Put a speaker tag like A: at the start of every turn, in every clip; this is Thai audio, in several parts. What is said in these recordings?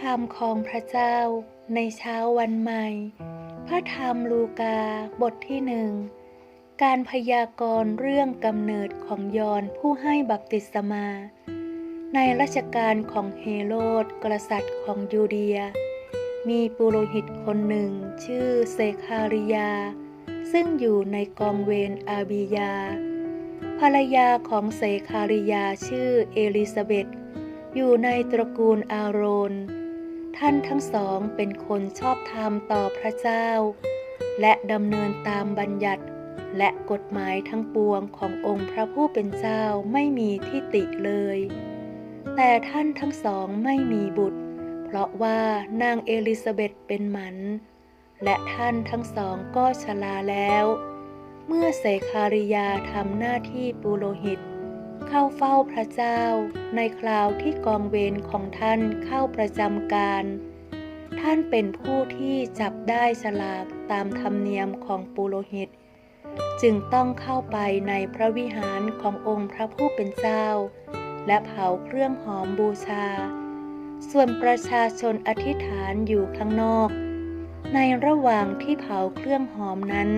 A: ธรรมของพระเจ้าในเช้าวันใหม่ พระธรรมลูกาบทที่หนึ่ง การพยากรณ์เรื่องกำเนิดของยอนผู้ให้บัพติศมา ในรัชกาลของเฮโรดกษัตริย์ของยูเดีย มีปุโรหิตคนหนึ่งชื่อเซคาริยา ซึ่งอยู่ในกองเวรอาบิยา ภรรยาของเซคาริยาชื่อเอลิซาเบธอยู่ในตระกูลอาโรน ท่านทั้งสองเป็นคนชอบธรรมต่อพระเจ้า และดำเนินตามบัญญัติ และกฎหมายทั้งปวงขององค์พระผู้เป็นเจ้าไม่มีที่ติเลย แต่ท่านทั้งสองไม่มีบุตร เพราะว่านางเอลิซาเบธเป็นหมัน และท่านทั้งสองก็ชราแล้ว เมื่อเสคาริยาทำหน้าที่ปุโรหิต เข้าเฝ้าพระเจ้า ในคราวที่กองเวรของท่านเข้าประจำการ ท่านเป็นผู้ที่จับได้ฉลากตามธรรมเนียมของปุโรหิต จึงต้องเข้าไปในพระวิหารขององค์พระผู้เป็นเจ้า และเผาเครื่องหอมบูชา ส่วนประชาชนอธิษฐานอยู่ข้างนอก ในระหว่างที่เผาเครื่องหอมนั้น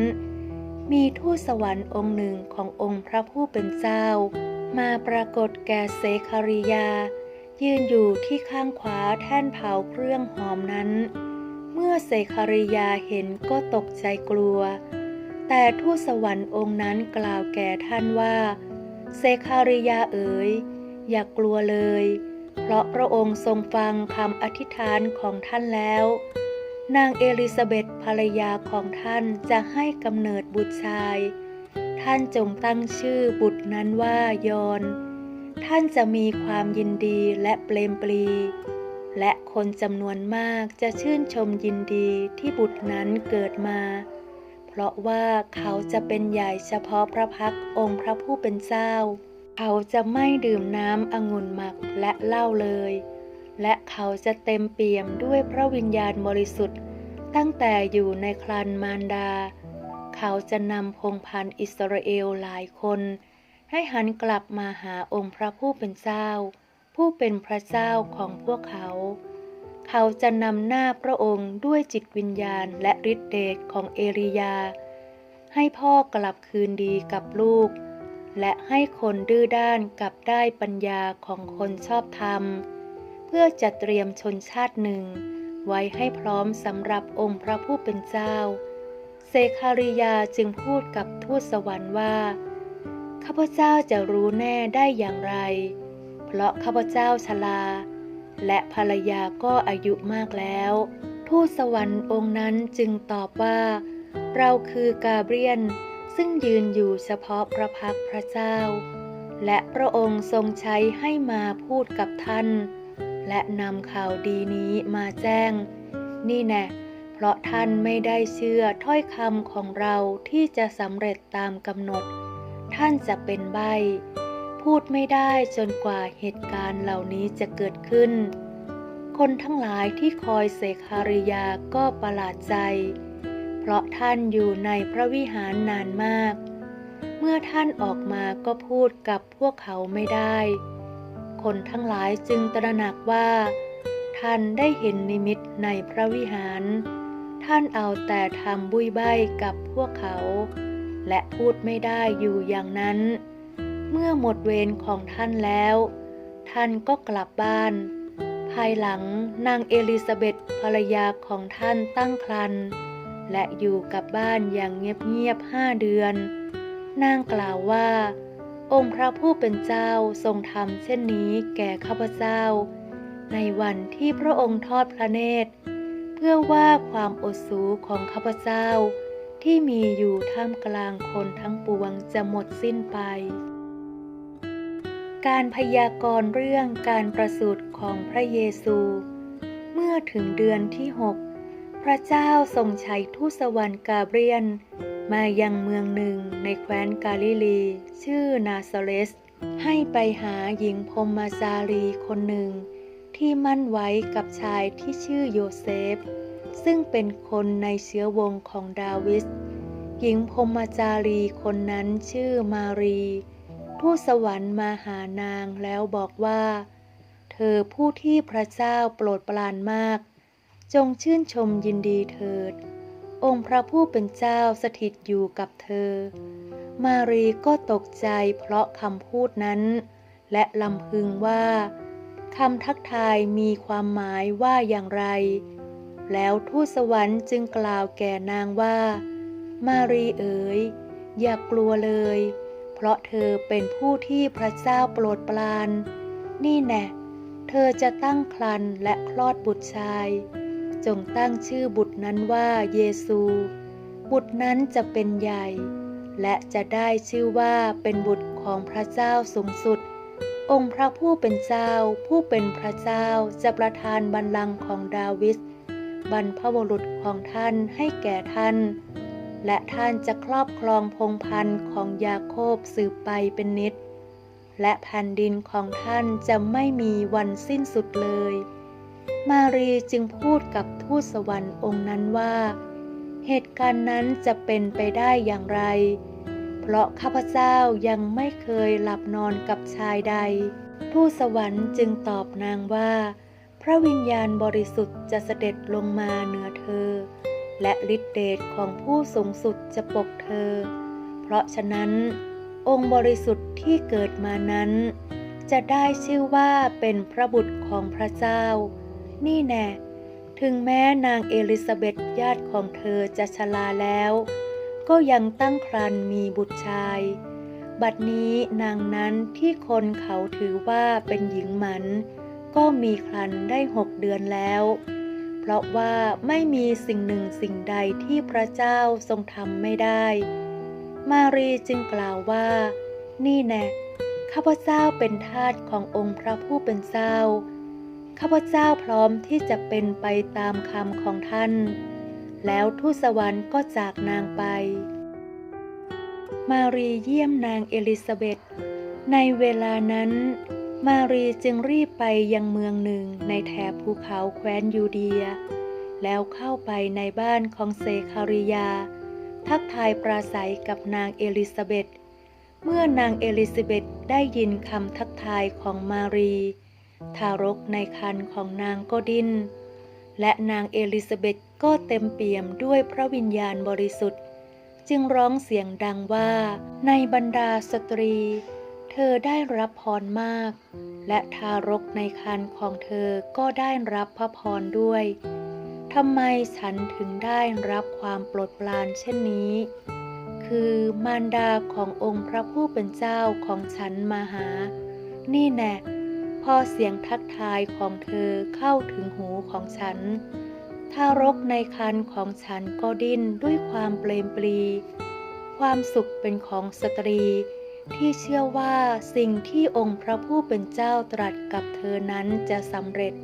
A: มีทูตสวรรค์องค์หนึ่งขององค์พระผู้เป็นเจ้า มาปรากฏแก่เซคาริยา ยืนอยู่ที่ข้างขวาแท่นเผาเครื่องหอมนั้น เมื่อเซคาริยาเห็นก็ตกใจกลัว แต่ทูตสวรรค์องค์นั้นกล่าวแก่ท่านว่าเซคาริยาเอ๋ย อย่ากกลัวเลย เพราะพระองค์ทรงฟังคำอธิษฐานของท่านแล้ว นางเอลิซาเบธภรรยาของท่านจะให้กำเนิดบุตรชาย ท่านจงตั้งชื่อบุตรนั้นว่ายอน ท่านจะมีความยินดีและเปลมปลีและคนจำนวนมากจะชื่นชมยินดีที่บุตรนั้นเกิดมา เพราะว่าเขาจะเป็นใหญ่เฉพาะพระพักองค์พระผู้เป็นเจ้า เขาจะไม่ดื่มน้ำองุ่นหมักและเหล้าเลย และเขาจะเต็มเปี่ยมด้วยพระวิญญาณบริสุทธิ์ ตั้งแต่อยู่ในครันมารดา เขาจะนำพงพันอิสราเอลหลายคน ให้หันกลับมาหาองค์พระผู้เป็นเจ้า ผู้เป็นพระเจ้าของพวกเขา เขาจะนำหน้าพระองค์ด้วยจิตวิญญาณและฤทธิเดชของเอลียา ให้พ่อกลับคืนดีกับลูก และให้คนดื้อด้านกลับได้ปัญญาของคนชอบธรรม เพื่อจะเตรียมชนชาติหนึ่ง ไว้ให้พร้อมสำหรับองค์พระผู้เป็นเจ้า เซคาริยาจึงพูดกับทูตสวรรค์ว่า ข้าพเจ้าจะรู้แน่ได้อย่างไร เพราะข้าพเจ้าชรา และภรรยาก็อายุมากแล้ว ทูตสวรรค์องค์นั้นจึงตอบว่า เราคือกาเบรียน ซึ่งยืนอยู่เฉพาะพระพักพระเจ้า และพระองค์ทรงใช้ให้มาพูดกับท่าน และนำข่าวดีนี้มาแจ้ง นี่แน่ เพราะท่านไม่ได้เชื่อถ้อยคำของเราที่จะสำเร็จตามกำหนด ท่านจะเป็นใบ พูดไม่ได้จนกว่าเหตุการณ์เหล่านี้จะเกิดขึ้น คนทั้งหลายที่คอยเสกฮาริยาก็ประหลาดใจ เพราะท่านอยู่ในพระวิหารนานมาก เมื่อท่านออกมาก็พูดกับพวกเขาไม่ได้ คนทั้งหลายจึงตระหนักว่าท่านได้เห็นนิมิตในพระวิหาร ท่านเอาแต่ทำบุยใบกับพวกเขา และพูดไม่ได้อยู่อย่างนั้น เมื่อหมดเวรของท่านแล้ว ท่านก็กลับบ้าน ภายหลังนางเอลิซาเบธภรรยาของท่านตั้งครรภ์และอยู่กับบ้านอย่างเงียบๆห้าเดือน นางกล่าวว่า องค์พระผู้เป็นเจ้าทรงทำเช่นนี้แก่ข้าพเจ้า ในวันที่พระองค์ทอดพระเนตร พื่อว่าความอดสูของข้าพเจ้า ที่มีอยู่ท่ามกลางคนทั้งปวงจะหมดสิ้นไป การพยากรณ์เรื่องการประสูติของพระเยซู เมื่อถึงเดือนที่หกพระเจ้าทรงใช้ทูตสวรรค์กาเบรียน มายังเมืองหนึ่งในแคว้นกาลิลี ชื่อนาซาเรสให้ไปหาหญิงพรหมาจารีคนหนึ่ง ที่มั่นไว้กับชายที่ชื่อโยเซฟ ซึ่งเป็นคนในเชื้อวงของดาวิดหญิงพมจารีคนนั้นชื่อมารีทูตสวรรค์มาหานางแล้วบอกว่า เธอผู้ที่พระเจ้าโปรดปรานมาก จงชื่นชมยินดีเถิด องค์พระผู้เป็นเจ้าสถิตอยู่กับเธอ มารีก็ตกใจเพราะคำพูดนั้น และลำพึงว่า คำทักทายมีความหมายว่าอย่างไร แล้วทูตสวรรค์จึงกล่าวแก่นางว่า มารีเอ๋ย อย่ากลัวเลย เพราะเธอเป็นผู้ที่พระเจ้าโปรดปราน นี่แน่เธอจะตั้งครรภ์และคลอดบุตรชาย จงตั้งชื่อบุตรนั้นว่าเยซู บุตรนั้นจะเป็นใหญ่ และจะได้ชื่อว่าเป็นบุตรของพระเจ้าสูงสุด องค์พระผู้เป็นเจ้า ผู้เป็นพระเจ้าจะประทานบัลลังก์ของดาวิดบรรพบุรุษของท่านให้แก่ท่าน และท่านจะครอบครองพงพันธ์ของยาโคบสืบไปเป็นนิด และแผ่นดินของท่านจะไม่มีวันสิ้นสุดเลย มารีจึงพูดกับทูตสวรรค์องค์นั้นว่า เหตุการณ์นั้นจะเป็นไปได้อย่างไรเเพราะข้าพเจ้ายังไม่เคยหลับนอนกับชายใด ทูตสวรรค์จึงตอบนางว่า พระวิญญาณบริสุทธิ์จะเสด็จลงมาเหนือเธอ และฤทธิเดชของผู้สูงสุดจะปกเธอ เพราะฉะนั้น องค์บริสุทธิ์ที่เกิดมานั้น จะได้ชื่อว่าเป็นพระบุตรของพระเจ้า นี่แน่ถึงแม้นางเอลิซาเบธญาติของเธอจะชราแล้ว ก็ยังตั้งครรภ์มีบุตรชาย บัดนี้นางนั้นที่คนเขาถือว่าเป็นหญิงหมัน ก็มีครรภ์ได้หกเดือนแล้ว เพราะว่าไม่มีสิ่งหนึ่งสิ่งใดที่พระเจ้าทรงทำไม่ได้ มารีจึงกล่าวว่า นี่แน่ข้าพเจ้าเป็นทาสขององค์พระผู้เป็นเจ้า ข้าพเจ้าพร้อมที่จะเป็นไปตามคำของท่าน แล้วทูตสวรรค์ก็จากนางไป มารีเยี่ยมนางเอลิซาเบธในเวลานั้น มารีจึงรีบไปยังเมืองหนึ่งในแถบภูเขาแคว้นยูเดีย แล้วเข้าไปในบ้านของเซคาริยา ทักทายปราศัยกับนางเอลิซาเบธเมื่อนางเอลิซาเบธได้ยินคำทักทายของมารี ทารกในครรภ์ของนางก็ดิ้นและนางเอลิซาเบธก็เต็มเปี่ยมด้วยพระวิญญาณบริสุทธิ์ จึงร้องเสียงดังว่าในบรรดาสตรี เธอได้รับพรมาก และทารกในครรภ์ของเธอก็ได้รับพระพรด้วยทำไมฉันถึงได้รับความโปรดปรานเช่นนี้ คือมารดาขององค์พระผู้เป็นเจ้าของฉันมาหา นี่แน่พอเสียงทักทายของเธอเข้าถึงหูของฉัน ทารกในครรภ์ของฉันก็ดิ้นด้วยความเปลมปลี ความสุขเป็นของสตรี ที่เชื่อว่าสิ่งที่องค์พระผู้เป็นเจ้าตรัสกับเธอนั้นจะสำเร็จ